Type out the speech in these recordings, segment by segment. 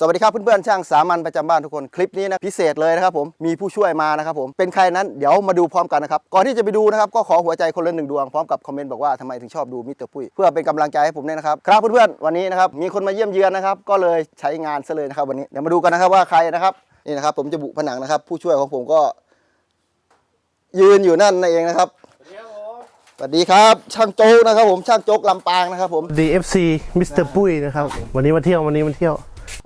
สวัสดีครับเพื่อนๆช่างสามัญประจำบ้านทุกคนคลิปนี้นะพิเศษเลยนะครับผมมีผู้ช่วยมานะครับผมเป็นใครนั้นเดี๋ยวมาดูพร้อมกันนะครับก่อนที่จะไปดูนะครับก็ขอหัวใจคนละหนึ่งดวงพร้อมกับคอมเมนต์บอกว่าทำไมถึงชอบดูมิสเตอร์ปุ้ยเพื่อเป็นกำลังใจให้ผมด้วยนะครับครับเพื่อนๆวันนี้นะครับมีคนมาเยี่ยมเยือนนะครับก็เลยใช้งานซะเลยนะครับวันนี้เดี๋ยวมาดูกันนะครับว่าใครนะครับนี่นะครับผมจะบุผนังนะครับ ผู้ช่วยของผมก็ ยืนอยู่นั่นนั่นเองนะครับสวัสดีครับช่างโจ๊กนะครับผมช่างโจ๊กลำปางนะครับผม DFC มิสเตอร์ปุ้ยนะครับวันนี้มาเที่ยววันนี้มาเที่ยว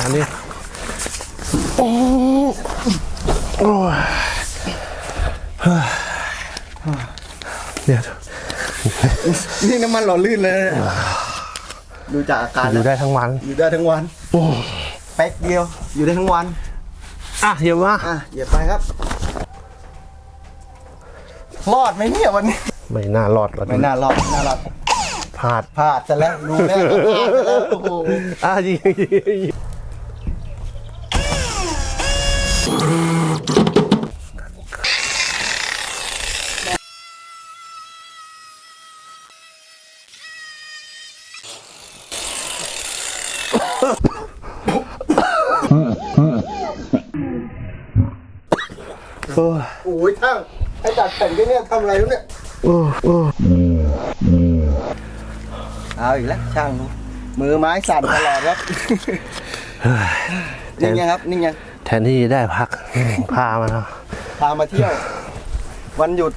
อันนี้โอ้โอ้ยเฮ้ยเดี๋ยวนี่น้ำมันหล่อลื่นเลยดูจากอาการอแล้ยู่วได้ทั้งวัน อยู่ได้ทั้งวันโอ้ แป๊กเดียว อยู่ได้ทั้งวัน อะเดี๋ยวมาอะเหยียบไปครับ รอดไหมเนี่ยวันนี้ ไม่น่ารอดหรอกไม่น่ารอดไม่น่ารอดพลาดพลาดจะแล้วรู้แล้วพลาดซะแล้วโอ้โห อะยิงยิงยิง โอ้ยโอ้ยช่างไอ้จัดแผ่นกันเนี่ยทำอะไรแล้วเนี่ยโอ้โอ้เอาอีกแล้วช่าง มือไม้สั่นตลอดครับ นิ่งยังครับ นิ่งยัง แทนที่จะได้พัก พามาเนาะพามาเที่ยว วันหยุด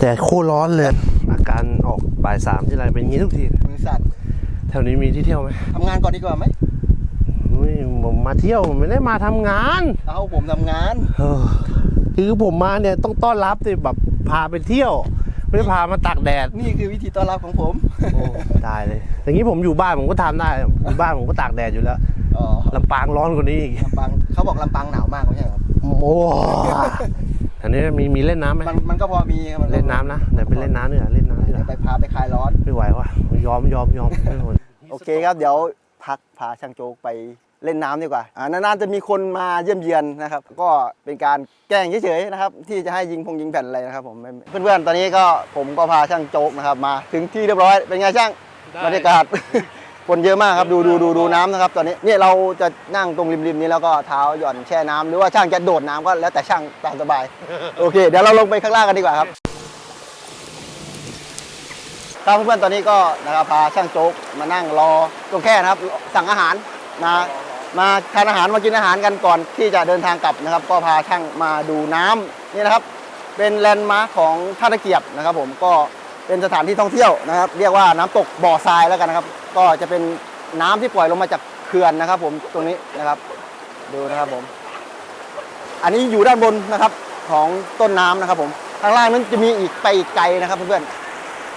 แต่โคตรร้อนเลย อาการออกบ่ายสามที่ไรเป็นอย่างนี้ทุกทีมือสั่นแถวนี้มีที่เที่ยวไหมทำงานก่อนดีกว่าไหมไม่ผมมาเที่ยวไม่ได้มาทำงาน เอาผมทำงาน เออคือผมมาเนี่ยต้องต้อนรับสิแบบพาไปเที่ยว ไม่ได้พามาตากแดด นี่คือวิธีต้อนรับของผม โอ้ตายเลย อย่างนี้ผมอยู่บ้านผมก็ทำได้อยู่บ้านผมก็ตากแดดอยู่แล้ว อ๋อลำปางร้อนกว่านี้อีกลำปางเขาบอกลำปางหนาวมากไม่ใช่เหรอครับโอ้อันนี้มีมีเล่นน้ำไหมมันมันก็พอมีครับมัก็เล่นน้ำนะเดี๋ยวไปเล่นน้ำเนี่ยเล่นน้ำเนี่ยเดี๋ยวไปพาไปคลายร้อนไม่ไหวว่ะยอมยอมยอมไม่ไหวโอเคครับเดี๋ยวพักพาช่างโจ๊กไปเล่นน้ำดีกว่าอ่า นานๆจะมีคนมาเยี่ยมเยือนนะครับ ก็เป็นการแกล้งเฉยๆนะครับ ที่จะให้ยิงพงยิงแผ่นอะไรนะครับผมไม่เพื่อนๆ ตอนนี้ก็ผมก็พาช่างโจ๊กนะครับมา ถึงที่เรียบร้อย เป็นไงช่างบรรยากาศ คนเยอะมากครับดูดูดูดูน้ำนะครับตอนนี้เนี่ยเราจะนั่งตรงริมๆนี้แล้วก็เท้าหย่อนแช่น้ำหรือว่าช่างจะโดดน้ำก็แล้วแต่ช่างตามสบายโอเค เดี๋ยวเราลงไปข้างล่างกันดีกว่าครับครับเพื่อนๆตอนนี้ก็นะครับพาช่างโจ๊กมานั่งรอตรงแค่นะครับสั่งอาหารมามาทานอาหารมากินอาหารกันก่อนที่จะเดินทางกลับนะครับ ก็พาช่างมาดูน้ำนี่นะครับ เป็นแลนด์มาร์คของท่าตะเกียบนะครับ ผมก็เป็นสถานที่ท่องเที่ยวนะครับ เรียกว่าน้ำตกบ่อทรายแล้วกันนะครับ ก็จะเป็นน้ำที่ปล่อยลงมาจากเขื่อนนะครับ ผมตรงนี้นะครับ ดูนะครับผม อันนี้อยู่ด้านบนนะครับของต้นน้ำนะครับผมข้างล่างนั้นจะมีอีกไปอีกไกลนะครับเพื่อน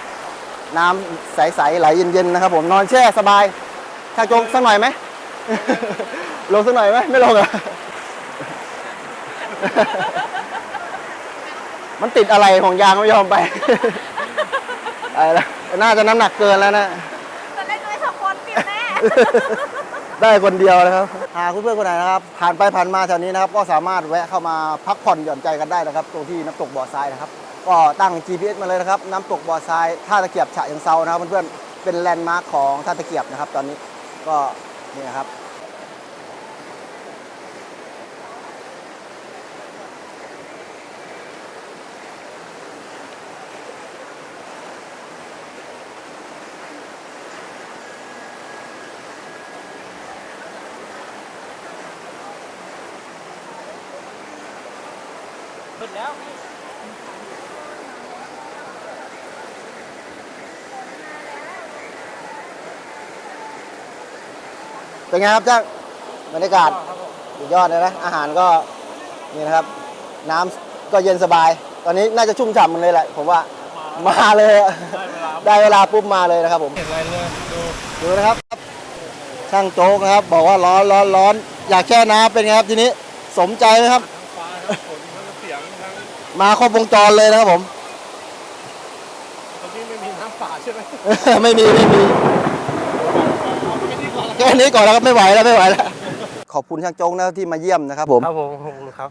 ๆน้ำใสๆไหลเย็นๆนะครับ ผมนอนแช่สบายชาโจงสักหน่อยไหมลงสักหน่อยไหมไม่ลงอะมันติดอะไรของยางไม่ยอมไปอะไรละน่าจะน้ำหนักเกินแล้วนะ ได้คนเดียวนะครับ หากเพื่อนๆคนไหนนะครับ ผ่านไปผ่านมาแถวนี้นะครับ ก็สามารถแวะเข้ามาพักผ่อนหย่อนใจกันได้นะครับ ตรงที่น้ำตกบ่อทรายนะครับ ก็ตั้ง GPS มาเลยนะครับ น้ำตกบ่อทรายท่าตะเกียบฉะเชิงเซานะครับเพื่อนๆเป็นแลนด์มาร์คของท่าตะเกียบนะครับ ตอนนี้ก็นี่นะครับ เป็นไงครับจ้างบรรยากาศสุดยอดเลยนะอาหารก็นี่นะครับ น้ำก็เย็นสบาย ตอนนี้น่าจะชุ่มฉ่ำมันเลยแหละผมว่ามาเลยอะได้เวลาปุ๊บมาเลยนะครับผมเห็นอะไรเลยดูดูนะครับ ช่างโจ๊กนะครับ บอกว่าร้อนร้อนร้อนอยากแช่น้ำเป็นไงครับทีนี้สมใจไหมครับ ทั้งฟ้าทั้งฝนทั้งเสียงทั้ง มาครบวงจรเลยนะครับผมตอนนี้ไม่มีน้ำป่าใช่ไหมไม่มีไม่มีแค่นี้ก่อนแล้วครับไม่ไหวแล้วไม่ไหวแล้วขอบคุณช่างโจ๊กนะที่มาเยี่ยมนะครับผม ครับผมขอบคุณครับ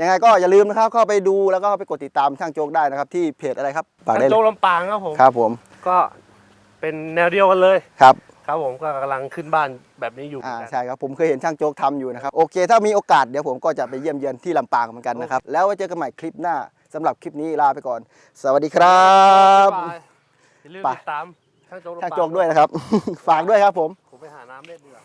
ยังไงก็อย่าลืมนะครับเข้าไปดูแล้วก็ไปกดติดตามช่างโจ๊กได้นะครับ ที่เพจอะไรครับฝากได้เลโจ๊กยลำปางครับผม ครับผมก็เป็นแนวเดียวกันเลย ครับ ครับผมก็กำลังขึ้นบ้านแบบนี้อยู่อ่าเหมือนกัน ใช่ครับผมเคยเห็นช่างโจ๊กทำอยู่นะครับ โอเค ถ้ามีโอกาสเดี๋ยวผมก็จะไปเยี่ยมเยือนที่ลำปางเหมือนกันนะครับ แล้วไว้เจอกันใหม่คลิปหน้าสำหรับคลิปนี้ลาไปก่อน สวัสดีครับ บ๊ายบายอย่าลืมไป ติดตามช่างโจ๊กลำปางช่างโจ๊กด้วยนะครับ ฝากด้วยครับผม ผมไปหาน้ำเล่นดีกว่า